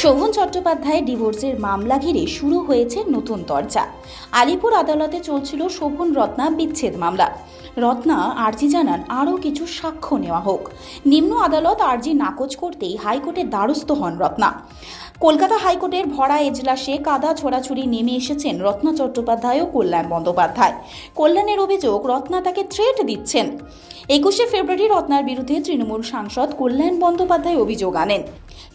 শোভন চট্টোপাধ্যায়ের ডিভোর্সের মামলা ঘিরে শুরু হয়েছে নতুন দরজা। আলিপুর আদালতে চলছিল শোভন রত্না বিচ্ছেদ মামলা। রত্না আর্জি জানান, আরও কিছু সাক্ষ্য নেওয়া হোক। নিম্ন আদালত আর্জি নাকচ করতেই হাইকোর্টের দ্বারস্থ হন রত্না। কলকাতা হাইকোর্টের ভরা এজলাসে কাদা ছোড়াছুড়ি নেমে এসেছেন রত্না চট্টোপাধ্যায় ও কল্যাণ বন্দ্যোপাধ্যায়। কল্যাণের অভিযোগ, রত্না তাকে থ্রেট দিচ্ছেন। একুশে ফেব্রুয়ারি রত্নার বিরুদ্ধে তৃণমূল সাংসদ কল্যাণ বন্দ্যোপাধ্যায় অভিযোগ আনেন।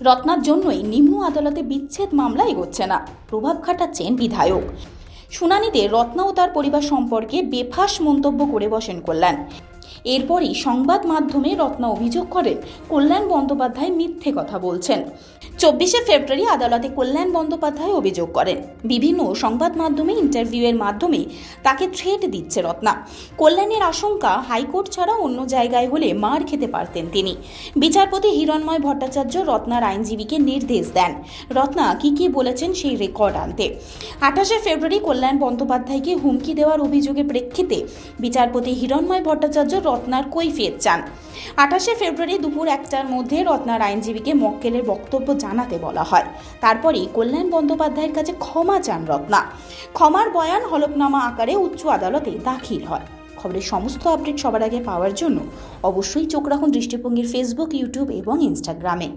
রত্নার জন্যই নিম্ন আদালতে বিচ্ছেদ মামলা এগোচ্ছে না। প্রভাব খাটাচ্ছেন বিধায়ক। শুনানিতে রত্না ও তার পরিবার সম্পর্কে বেফাস মন্তব্য করে বসেন কল্যাণ। এরপরই সংবাদ মাধ্যমে রত্না অভিযোগ করেন, কল্যাণ বন্দ্যোপাধ্যায় মিথ্যে কথা বলছেন। চব্বিশে ফেব্রুয়ারি আদালতে কল্যাণ বন্দ্যোপাধ্যায় অভিযোগ করেন। বিভিন্ন সংবাদ মাধ্যমে ইন্টারভিউয়ের মাধ্যমে তাকে থ্রেট দিচ্ছে রত্না। কল্যাণের আশঙ্কা, হাইকোর্ট ছাড়া অন্য জায়গায় হলে মার খেতে পারতেন তিনি। বিচারপতি হিরণময় ভট্টাচার্য রত্নার আইনজীবীকে নির্দেশ দেন। রত্না কি কি বলেছেন সেই রেকর্ড আনতে। আঠাশে ফেব্রুয়ারি কল্যাণ বন্দ্যোপাধ্যায়কে হুমকি দেওয়ার অভিযোগের প্রেক্ষিতে বিচারপতি হিরণময় ভট্টাচার্য রত্নার কৈফিয়ত চান। আঠাশে ফেব্রুয়ারি দুপুর একটার মধ্যে রত্নার আইনজীবীকে মক্কেলের বক্তব্য জানাতে বলা হয়। তারপরেই কল্যাণ বন্দ্যোপাধ্যায়ের কাছে ক্ষমা চান রত্না। ক্ষমার বয়ান হলফনামা আকারে উচ্চ আদালতে দাখিল হয়। খবরের সমস্ত আপডেট সবার আগে পাওয়ার জন্য অবশ্যই চোখ রাখুন দৃষ্টিভঙ্গির ফেসবুক ইউটিউব এবং ইনস্টাগ্রামে